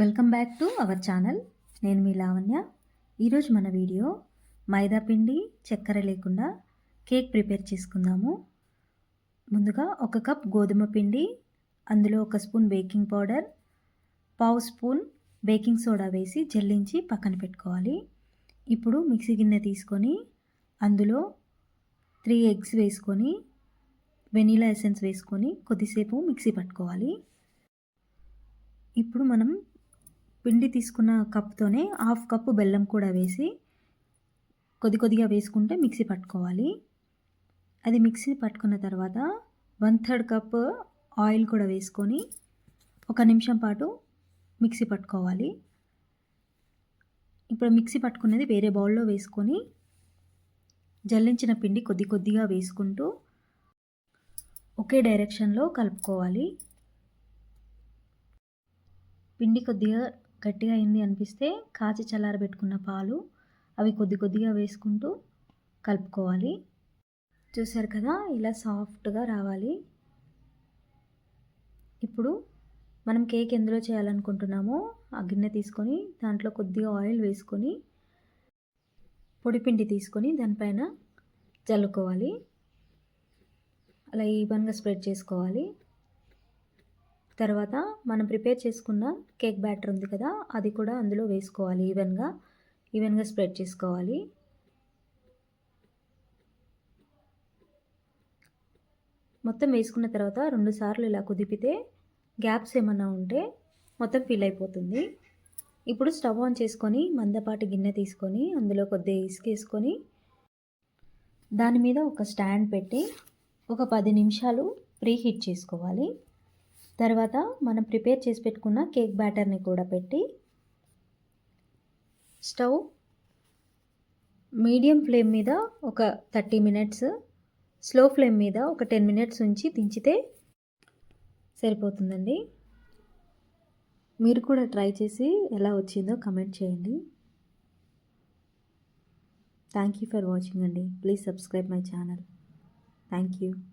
Welcome back to our channel. నేను మీ లావణ్య. ఈరోజు మన వీడియో మైదా పిండి చక్కెర లేకుండా కేక్ ప్రిపేర్ చేసుకుందాము. ముందుగా ఒక కప్ గోధుమ పిండి అందులో ఒక స్పూన్ బేకింగ్ పౌడర్ పావు స్పూన్ బేకింగ్ సోడా వేసి జల్లించి పక్కన పెట్టుకోవాలి. ఇప్పుడు మిక్సీ గిన్నె తీసుకొని అందులో త్రీ ఎగ్స్ వేసుకొని వెనీలా ఎసెన్స్ వేసుకొని కొద్దిసేపు మిక్సీ పట్టుకోవాలి. ఇప్పుడు మనం పిండి తీసుకున్న కప్తోనే హాఫ్ కప్పు బెల్లం కూడా వేసి కొద్ది కొద్దిగా వేసుకుంటే మిక్సీ పట్టుకోవాలి. అది మిక్సీ పట్టుకున్న తర్వాత వన్ థర్డ్ కప్ ఆయిల్ కూడా వేసుకొని ఒక నిమిషం పాటు మిక్సీ పట్టుకోవాలి. ఇప్పుడు మిక్సీ పట్టుకున్నది వేరే బౌల్లో వేసుకొని జల్లించిన పిండి కొద్ది కొద్దిగా వేసుకుంటూ ఒకే డైరెక్షన్లో కలుపుకోవాలి. పిండి కొద్దిగా గట్టిగా అయింది అనిపిస్తే కాచి చల్లారబెట్టుకున్న పాలు అవి కొద్ది కొద్దిగా వేసుకుంటూ కలుపుకోవాలి. చూసారు కదా ఇలా సాఫ్ట్గా రావాలి. ఇప్పుడు మనం కేక్ ఎందులో చేయాలనుకుంటున్నామో ఆ గిన్నె తీసుకొని దాంట్లో కొద్దిగా ఆయిల్ వేసుకొని పొడిపిండి తీసుకొని దానిపైన చల్లుకోవాలి. అలా ఈవెన్గా స్ప్రెడ్ చేసుకోవాలి. తర్వాత మనం ప్రిపేర్ చేసుకున్న కేక్ బ్యాటర్ ఉంది కదా అది కూడా అందులో వేసుకోవాలి ఈవెన్గా. ఈవెన్గా స్ప్రెడ్ చేసుకోవాలి. మొత్తం వేసుకున్న తర్వాత రెండు సార్లు ఇలా కుదిపితే గ్యాప్స్ ఏమన్నా ఉంటే మొత్తం ఫిల్ అయిపోతుంది. ఇప్పుడు స్టవ్ ఆన్ చేసుకొని మందపాటి గిన్నె తీసుకొని అందులో కొద్దిగా ఇసుక వేసుకొని దాని మీద ఒక స్టాండ్ పెట్టి ఒక పది నిమిషాలు ప్రీ హీట్ చేసుకోవాలి. తర్వాత మనం ప్రిపేర్ చేసి పెట్టుకున్న కేక్ బ్యాటర్ని కూడా పెట్టి స్టవ్ మీడియం ఫ్లేమ్ మీద ఒక థర్టీ మినిట్స్ స్లో ఫ్లేమ్ మీద ఒక టెన్ మినిట్స్ ఉంచి దించితే సరిపోతుందండి. మీరు కూడా ట్రై చేసి ఎలా వచ్చిందో కమెంట్ చేయండి. థ్యాంక్ యూ ఫర్ వాచింగ్ అండి. Please subscribe my channel thank you